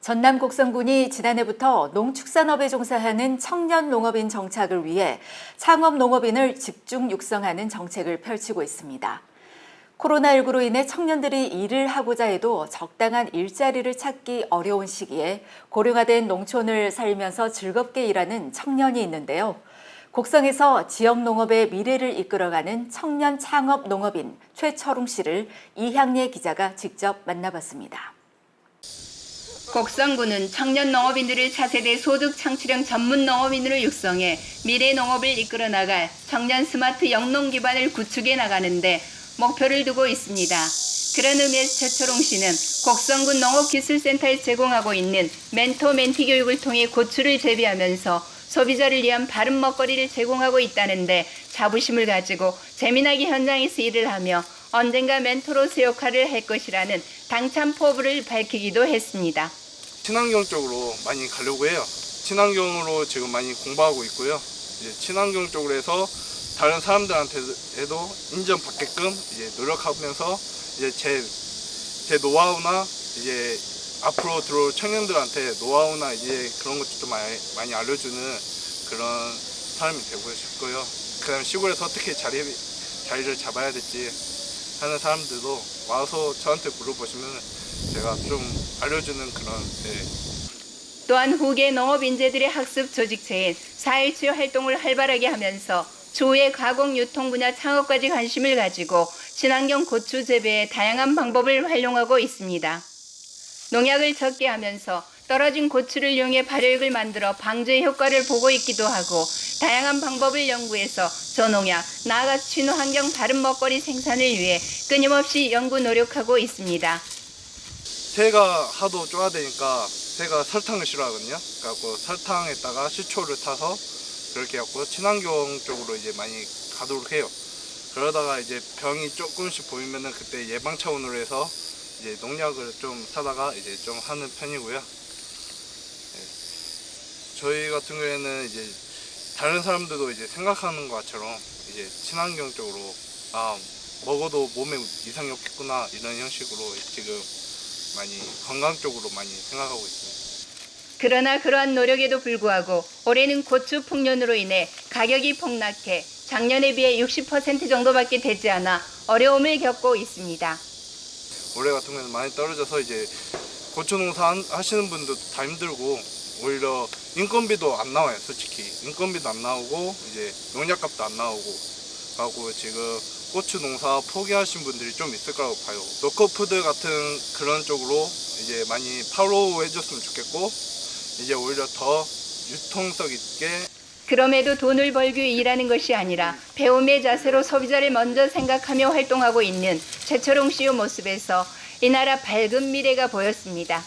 전남 곡성군이 지난해부터 농축산업에 종사하는 청년 농업인 정착을 위해 창업 농업인을 집중 육성하는 정책을 펼치고 있습니다. 코로나19로 인해 청년들이 일을 하고자 해도 적당한 일자리를 찾기 어려운 시기에 고령화된 농촌을 살면서 즐겁게 일하는 청년이 있는데요. 곡성에서 지역 농업의 미래를 이끌어가는 청년 창업 농업인 최철웅 씨를 이향예 기자가 직접 만나봤습니다. 곡성군은 청년 농업인들을 차세대 소득 창출형 전문 농업인으로 육성해 미래 농업을 이끌어 나갈 청년 스마트 영농 기반을 구축해 나가는데 목표를 두고 있습니다. 그런 의미에서 최초롱 씨는 곡성군 농업기술센터에 제공하고 있는 멘토 멘티 교육을 통해 고추를 재배하면서 소비자를 위한 바른 먹거리를 제공하고 있다는데 자부심을 가지고 재미나게 현장에서 일을 하며 언젠가 멘토로서 역할을 할 것이라는 당찬 포부를 밝히기도 했습니다. 친환경 쪽으로 많이 가려고 해요. 친환경으로 지금 많이 공부하고 있고요. 이제 친환경 쪽으로 해서 다른 사람들한테도 인정받게끔 이제 노력하면서 이제 제, 제 노하우나 이제 앞으로 들어올 청년들한테 노하우나 이제 그런 것도 좀 많이, 많이 알려주는 그런 사람이 되고 싶고요. 그 다음에 시골에서 어떻게 자리, 자리를 잡아야 될지 하는 사람들도 와서 저한테 물어보시면 제가 좀 알려주는 그런 네, 또한 후계 농업 인재들의 학습 조직체인 사일치유 활동을 활발하게 하면서 조의 가공 유통 분야 창업까지 관심을 가지고 친환경 고추 재배의 다양한 방법을 활용하고 있습니다. 농약을 적게 하면서 떨어진 고추를 이용해 발효액을 만들어 방제 효과를 보고 있기도 하고 다양한 방법을 연구해서 저농약, 나아가 친환경 다른 먹거리 생산을 위해 끊임없이 연구 노력하고 있습니다. 새가 하도 쪼아대니까 새가 설탕을 싫어하거든요. 그래갖고 설탕에다가 식초를 타서 그렇게 해갖고 친환경 쪽으로 이제 많이 가도록 해요. 그러다가 이제 병이 조금씩 보이면은 그때 예방 차원으로 해서 이제 농약을 좀 사다가 이제 좀 하는 편이고요. 네. 저희 같은 경우에는 이제 다른 사람들도 이제 생각하는 것처럼 이제 친환경 쪽으로 아 먹어도 몸에 이상이 없겠구나 이런 형식으로 지금 많이 건강 쪽으로 많이 생각하고 있습니다. 그러나 그러한 노력에도 불구하고 올해는 고추 풍년으로 인해 가격이 폭락해 작년에 비해 60% 정도밖에 되지 않아 어려움을 겪고 있습니다. 올해 같은 경우는 많이 떨어져서 이제 고추 농사 한- 하시는 분도 다 힘들고 오히려 인건비도 안 나와요 솔직히 인건비도 안 나오고 이제 농약값도 안 나오고 하고 지금 고추 농사 포기하신 분들이 좀 있을 거라고 봐요 노커푸드 같은 그런 쪽으로 이제 많이 팔로우 해줬으면 좋겠고 이제 오히려 더 유통성 있게 그럼에도 돈을 벌기 위해 일하는 것이 아니라 배움의 자세로 소비자를 먼저 생각하며 활동하고 있는 최철웅 씨의 모습에서 이 나라 밝은 미래가 보였습니다.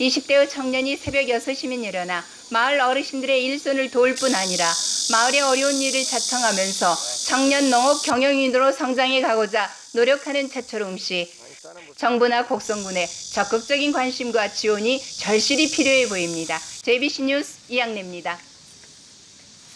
20대의 청년이 새벽 6시면 일어나 마을 어르신들의 일손을 도울 뿐 아니라 마을의 어려운 일을 자청하면서 청년 농업 경영인으로 성장해 가고자 노력하는 최철웅 씨. 정부나 곡성군의 적극적인 관심과 지원이 절실히 필요해 보입니다. JBC 뉴스 이양래입니다.